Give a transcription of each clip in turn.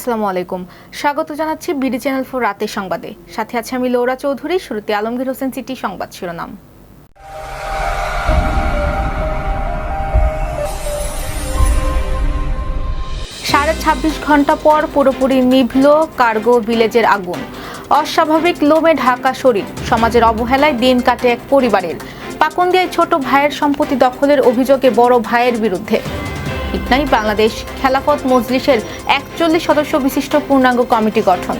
আসসালামু আলাইকুম। স্বাগত জানাচ্ছি বিডি চ্যানেল ফোর রাতের সংবাদে। সাথে আছে আমি লৌরা চৌধুরী, শুরুতে আলমগীর হোসেন সিটি সংবাদ শিরোনাম। সাড়ে ছাব্বিশ ঘণ্টা পর পুরোপুরি নিভল কার্গো ভিলেজের আগুন। অস্বাভাবিক লোমে ঢাকা শরীর। সমাজের অবহেলায় দিন কাটে এক পরিবারের। পাকুন্দিয়ায় ছোট ভাইয়ের সম্পত্তি দখলের অভিযোগে বড় ভাইয়ের বিরুদ্ধে। ইটনাই বাংলাদেশ খেলাফত মজলিসের একচল্লিশ সদস্য বিশিষ্ট পূর্ণাঙ্গ কমিটি গঠন।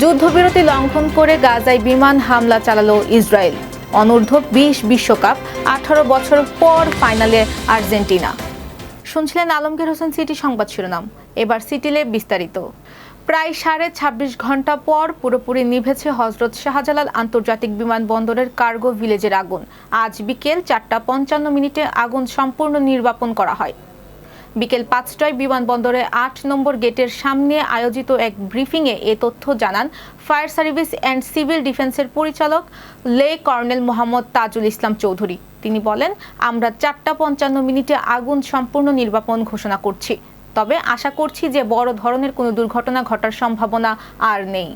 যুদ্ধবিরতি লঙ্ঘন করে গাজায় বিমান হামলা চালালো ইসরায়েল। অনূর্ধ্ব বিশ বিশ্বকাপ, আঠারো বছর পর ফাইনালে আর্জেন্টিনা। শুনছিলেন আলমগীর হোসেন সিটি সংবাদ শিরোনাম। এবার সিটিলে বিস্তারিত। প্রায় সাড়ে ছাব্বিশ ঘণ্টা পর পুরোপুরি নিভেছে হজরত শাহজালাল আন্তর্জাতিক বিমানবন্দরের কার্গো ভিলেজের আগুন। আজ বিকেল চারটা পঞ্চান্ন মিনিটে আগুন সম্পূর্ণ নির্বাপন করা হয়। বিকেল পাঁচটায় বিমানবন্দরে আট নম্বর গেটের সামনে আয়োজিত এক ব্রিফিংয়ে এ তথ্য জানান ফায়ার সার্ভিস অ্যান্ড সিভিল ডিফেন্সের পরিচালক লে কর্নেল মোহাম্মদ তাজুল ইসলাম চৌধুরী। তিনি বলেন, আমরা চারটা পঞ্চান্ন মিনিটে আগুন সম্পূর্ণ নির্বাপন ঘোষণা করছি। তবে আশা করছি যে বড় ধরনের কোনো দুর্ঘটনা ঘটার সম্ভাবনা আর নেই।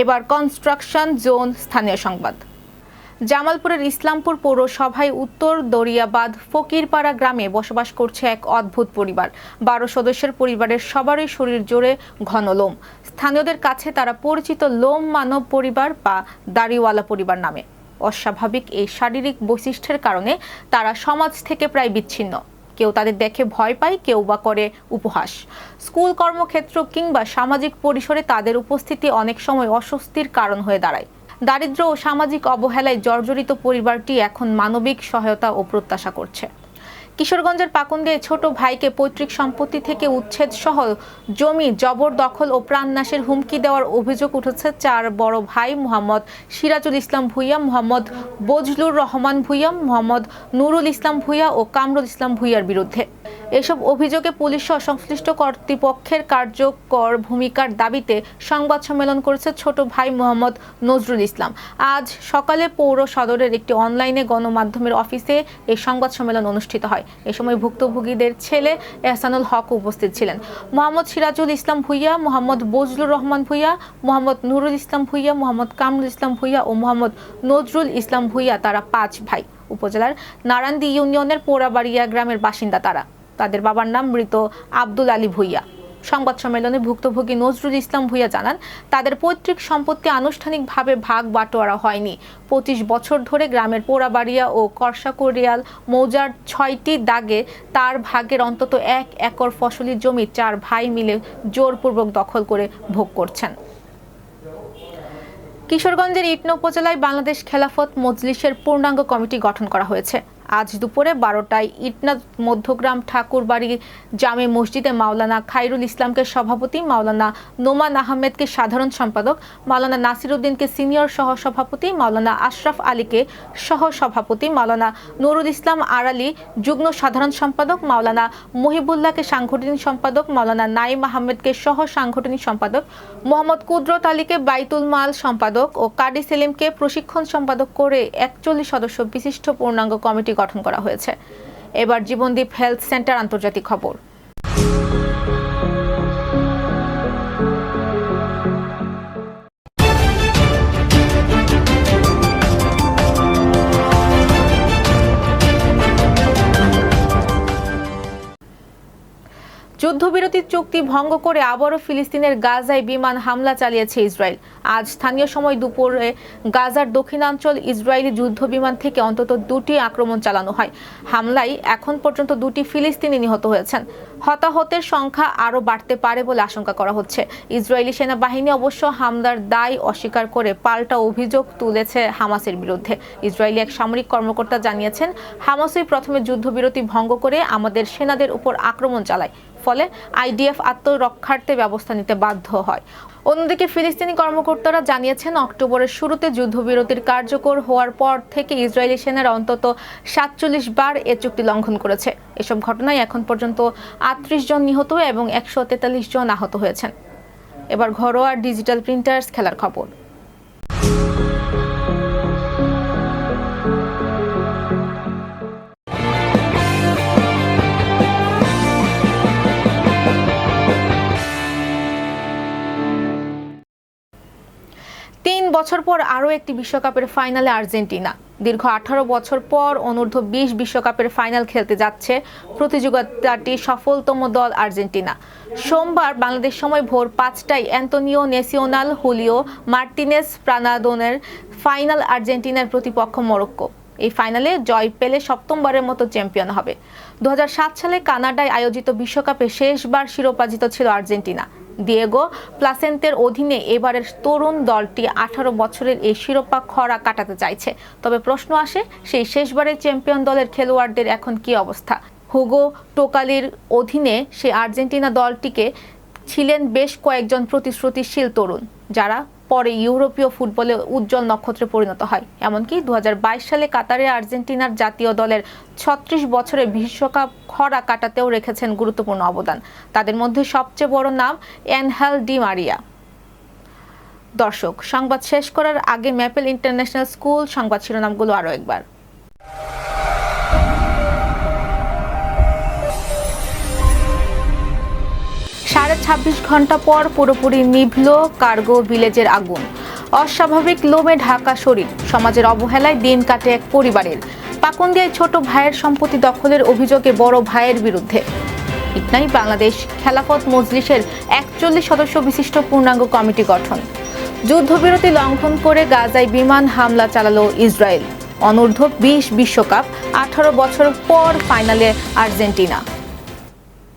এবার কনস্ট্রাকশন জোন স্থানীয় সংবাদ। জামালপুরের ইসলামপুর পৌরসভায় উত্তর দরিয়াবাদ ফকিরপাড়া গ্রামে বসবাস করছে এক অদ্ভুত পরিবার। বারো সদস্যের পরিবারের সবারই শরীর জোরে ঘন লোম। স্থানীয়দের কাছে তারা পরিচিত লোম মানব পরিবার বা দাড়িওয়ালা পরিবার নামে। অস্বাভাবিক এই শারীরিক বৈশিষ্ট্যের কারণে তারা সমাজ থেকে প্রায় বিচ্ছিন্ন। কেউ তাদের দেখে ভয় পায়, কেউ বা করে উপহাস। স্কুল কর্মক্ষেত্র কিংবা সামাজিক পরিসরে তাদের উপস্থিতি অনেক সময় অস্বস্তির কারণ হয়ে দাঁড়ায়। দারিদ্র ও সামাজিক অবহেলায় জর্জরিত পরিবারটি এখন মানবিক সহায়তা ও প্রত্যাশা করছে। কিশোরগঞ্জের পাকুন্দিয়ায় ছোট ভাইকে পৈতৃক সম্পত্তি থেকে উচ্ছেদ সহ জমি জবরদখল ও প্রাণনাশের হুমকি দেওয়ার অভিযোগ উঠেছে চার বড় ভাই মোহাম্মদ সিরাজুল ইসলাম ভুইয়া, মোহাম্মদ বজলুর রহমান ভুইয়া, মোহাম্মদ নুরুল ইসলাম ভুইয়া ও কামরুল ইসলাম ভুইয়ার বিরুদ্ধে। এসব অভিযোগে পুলিশ সংশ্লিষ্ট কর্তৃপক্ষের কার্যকর ভূমিকার দাবিতে সংবাদ সম্মেলন করেছে ছোট ভাই মোহাম্মদ নজরুল ইসলাম। আজ সকালে পৌর সদরের একটি অনলাইনে গণমাধ্যমের অফিসে এই সংবাদ সম্মেলন অনুষ্ঠিত হয়। এ সময় ভুক্তভোগীদের ছেলে এহসানুল হক উপস্থিত ছিলেন। মোহাম্মদ সিরাজুল ইসলাম ভুইয়া, মোহাম্মদ বজলুর রহমান ভুইয়া, মোহাম্মদ নুরুল ইসলাম ভুইয়া, মোহাম্মদ কামরুল ইসলাম ভুইয়া ও মোহাম্মদ নজরুল ইসলাম ভুইয়া, তারা পাঁচ ভাই। উপজেলার নারান্দি ইউনিয়নের পোড়াবাড়িয়া গ্রামের বাসিন্দা তারা। তাদের বাবার নাম মৃত আব্দুল আলী ভুইয়া। সংবাদ সম্মেলনে ভুক্তভোগী নজরুল ইসলাম ভুইয়া জানান, তাদের পৈতৃক সম্পত্তি আনুষ্ঠানিকভাবে ভাগ বাটোয়ারা হয়নি। পঁচিশ বছর ধরে গ্রামের পোড়াবাড়িয়া ও করসাকরিয়াল মৌজার ছয়টি দাগে তার ভাগের অন্তত এক একর ফসলি জমি চার ভাই মিলে জোরপূর্বক দখল করে ভোগ করছেন। কিশোরগঞ্জের ইটন উপজেলায় বাংলাদেশ খেলাফত মজলিসের পূর্ণাঙ্গ কমিটি গঠন করা হয়েছে। আজ দুপুরে বারোটায় ইটনা মধ্যগ্রাম ঠাকুরবাড়ি জামে মসজিদে মাওলানা খাইরুল ইসলামকে সভাপতি, মাওলানা নোমান আহমেদকে সাধারণ সম্পাদক, মাওলানা নাসির উদ্দিনকে সিনিয়র সহ সভাপতি মাওলানা আশরাফ আলীকে সহ সভাপতি মাওলানা নুরুল ইসলাম আড়ালি যুগ্ম সাধারণ সম্পাদক, মাওলানা মহিবুল্লাহকে সাংগঠনিক সম্পাদক, মাওলানা নাইম আহমেদকে সহ সাংগঠনিক সম্পাদক, মোহাম্মদ কুদরত আলীকে বাইতুল মাল সম্পাদক ও কাদি সেলিমকে প্রশিক্ষণ সম্পাদক করে একচল্লিশ সদস্য বিশিষ্ট পূর্ণাঙ্গ কমিটি গঠন করা হয়েছে। এবার জীবনদীপ হেলথ সেন্টার আন্তর্জাতিক খবর। যুদ্ধবিরতির চুক্তি ভঙ্গ করে আবারও ফিলিস্তিনের গাজায় বিমান হামলা চালিয়েছে ইসরায়েল। আজ স্থানীয় সময় দুপুরে গাজার দক্ষিণাঞ্চল ইসরায়েলি যুদ্ধ বিমান থেকে অন্তত দুটি আক্রমণ চালানো হয়। হামলায় এখন পর্যন্ত দুটি ফিলিস্তিনি নিহত হয়েছেন। হতাহতের সংখ্যা আরও বাড়তে পারে বলে আশঙ্কা করা হচ্ছে। ইসরায়েলি সেনাবাহিনী অবশ্য হামলার দায় অস্বীকার করে পাল্টা অভিযোগ তুলেছে হামাসের বিরুদ্ধে। ইসরায়েলি এক সামরিক কর্মকর্তা জানিয়েছেন, হামাসই প্রথমে যুদ্ধবিরতি ভঙ্গ করে আমাদের সেনাদের উপর আক্রমণ চালায়। ফলে আইডিএফ আত্মরক্ষার্থে ব্যবস্থা নিতে বাধ্য হয়। অন্যদিকে ফিলিস্তিনি কর্মকর্তারা জানিয়েছেন, অক্টোবরের শুরুতে যুদ্ধবিরতির কার্যকর হওয়ার পর থেকে ইসরায়েলি সেনারা অন্তত সাতচল্লিশ বার এ চুক্তি লঙ্ঘন করেছে। এসব ঘটনায় এখন পর্যন্ত আটত্রিশ জন নিহত এবং একশো তেতাল্লিশ জন আহত হয়েছেন। এবার ঘরোয়া ডিজিটাল প্রিন্টার্স খেলার খবর। তিন বছর পর আরও একটি বিশ্বকাপের ফাইনালে আর্জেন্টিনা। দীর্ঘ আঠারো বছর পর অনূর্ধ্ব বিশ বিশ্বকাপের ফাইনাল খেলতে যাচ্ছে প্রতিযোগিতাটি সফলতম দল আর্জেন্টিনা। সোমবার বাংলাদেশ সময় ভোর পাঁচটায় অ্যান্তোনিও নেসিওনাল হুলিও মার্টিনেস প্রানাদোনের ফাইনাল আর্জেন্টিনার প্রতিপক্ষ মরক্কো। এই ফাইনালে জয় পেলে সপ্তমবারের মতো চ্যাম্পিয়ন হবে। দু হাজার সাত সালে কানাডায় আয়োজিত বিশ্বকাপে শেষবার শিরোপা জিত ছিল আর্জেন্টিনা। দিয়েগো প্লাসেন্তের অধীনে এবারের তরুণ দলটি আঠারো বছরের এই শিরোপা খরা কাটাতে চাইছে। তবে প্রশ্ন আসে, সেই শেষবারের চ্যাম্পিয়ন দলের খেলোয়াড়দের এখন কি অবস্থা? হুগো টোকালির অধীনে সেই আর্জেন্টিনা দলটিকে ছিলেন বেশ কয়েকজন প্রতিশ্রুতিশীল তরুণ, যারা পরে ইউরোপীয় ফুটবলে উজ্জ্বল নক্ষত্রে পরিণত হয়। এমনকি দু হাজার বাইশ সালে কাতারে আর্জেন্টিনার জাতীয় দলের ছত্রিশ বছরের বিশ্বকাপ খরা কাটাতেও রেখেছেন গুরুত্বপূর্ণ অবদান। তাদের মধ্যে সবচেয়ে বড় নাম এনহেল ডি মারিয়া। দর্শক, সংবাদ শেষ করার আগে ম্যাপেল ইন্টারন্যাশনাল স্কুল, সংবাদ শিরোনামগুলো আরও একবার। সাড়ে ছাব্বিশ ঘণ্টা পর পুরোপুরি নিভল কার্গো ভিলেজের আগুন। অস্বাভাবিক লোমে ঢাকা শরীর। সমাজের অবহেলায় দিন কাটে এক পরিবারের। পাকুন্দিয়ায় ছোট ভাইয়ের সম্পত্তি দখলের অভিযোগে বড় ভাইয়ের বিরুদ্ধে। ইটনাই বাংলাদেশ খেলাফত মজলিসের একচল্লিশ সদস্য বিশিষ্ট পূর্ণাঙ্গ কমিটি গঠন। যুদ্ধবিরতি লঙ্ঘন করে গাজায় বিমান হামলা চালালো ইসরায়েল। অনূর্ধ্ব বিশ বিশ্বকাপ, আঠারো বছর পর ফাইনালে আর্জেন্টিনা।